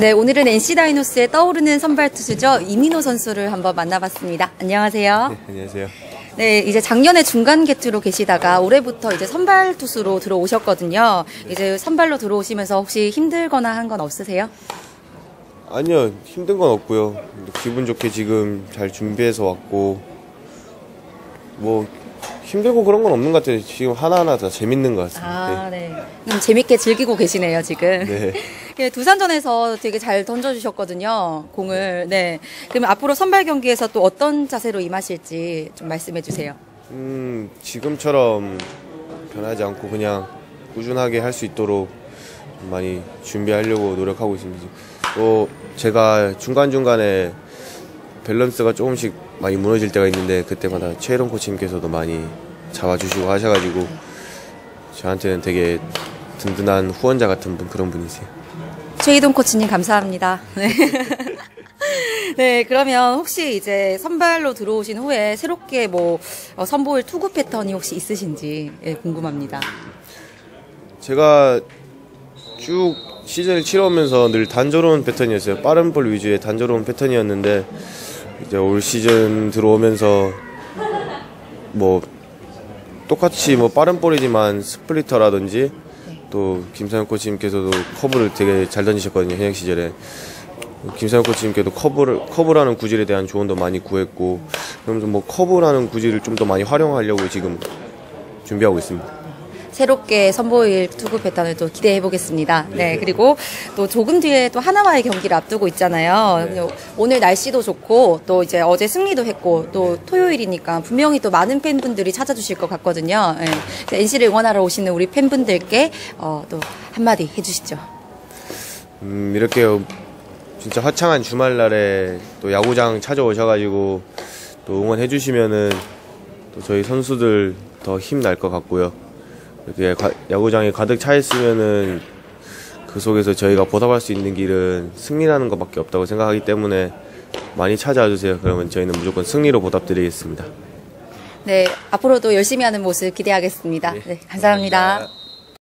네, 오늘은 NC 다이노스의 떠오르는 선발 투수죠. 이민호 선수를 한번 만나봤습니다. 안녕하세요. 네, 안녕하세요. 네, 이제 작년에 중간 개투로 계시다가 올해부터 이제 선발 투수로 들어오셨거든요. 이제 선발로 들어오시면서 혹시 힘들거나 한 건 없으세요? 아니요, 힘든 건 없고요. 기분 좋게 지금 잘 준비해서 왔고, 뭐, 힘들고 그런 건 없는 것 같아요. 지금 하나하나 다 재밌는 것 같습니다. 아, 네. 음, 재밌게 즐기고 계시네요, 지금. 네. 네, 두산전에서 되게 잘 던져주셨거든요, 공을. 네. 그러면 앞으로 선발 경기에서 또 어떤 자세로 임하실지 좀 말씀해 주세요. 음, 지금처럼 변하지 않고 그냥 꾸준하게 할 수 있도록 좀 많이 준비하려고 노력하고 있습니다. 또 제가 중간중간에 밸런스가 조금씩 많이 무너질 때가 있는데 그때마다 최혜론 코치님께서도 많이 잡아주시고 하셔가지고 저한테는 되게 든든한 후원자 같은 분 그런 분이세요. 최희동 코치님 감사합니다. 네. 네, 그러면 혹시 이제 선발로 들어오신 후에 새롭게 뭐 어, 선보일 투구 패턴이 혹시 있으신지 예, 궁금합니다. 제가 쭉 시즌을 치러오면서 늘 단조로운 패턴이었어요. 빠른 볼 위주의 단조로운 패턴이었는데 이제 올 시즌 들어오면서 뭐 똑같이 뭐 빠른 볼이지만 스플리터라든지 또 김상현 코치님께서도 커브를 되게 잘 던지셨거든요 현역 시절에 김상현 코치님께도 커브를 커브라는 구질에 대한 조언도 많이 구했고 그러면서 뭐 커브라는 구질을 좀 더 많이 활용하려고 지금 준비하고 있습니다. 새롭게 선보일 투구 패턴을 또 기대해 보겠습니다. 네, 그리고 또 조금 뒤에 또 하나와의 경기를 앞두고 있잖아요. 네. 오늘 날씨도 좋고 또 이제 어제 승리도 했고 또 토요일이니까 분명히 또 많은 팬분들이 찾아주실 것 같거든요. 네. NC를 응원하러 오시는 우리 팬분들께 어, 또 한마디 해주시죠. 음, 이렇게 진짜 화창한 주말날에 또 야구장 찾아오셔가지고 또 응원해주시면은 또 저희 선수들 더 힘날 것 같고요. 가- 야구장이 가득 차 있으면은 그 속에서 저희가 보답할 수 있는 길은 승리라는 것밖에 없다고 생각하기 때문에 많이 찾아와 주세요. 그러면 저희는 무조건 승리로 보답드리겠습니다. 네, 앞으로도 열심히 하는 모습 기대하겠습니다. 네, 감사합니다. 감사합니다.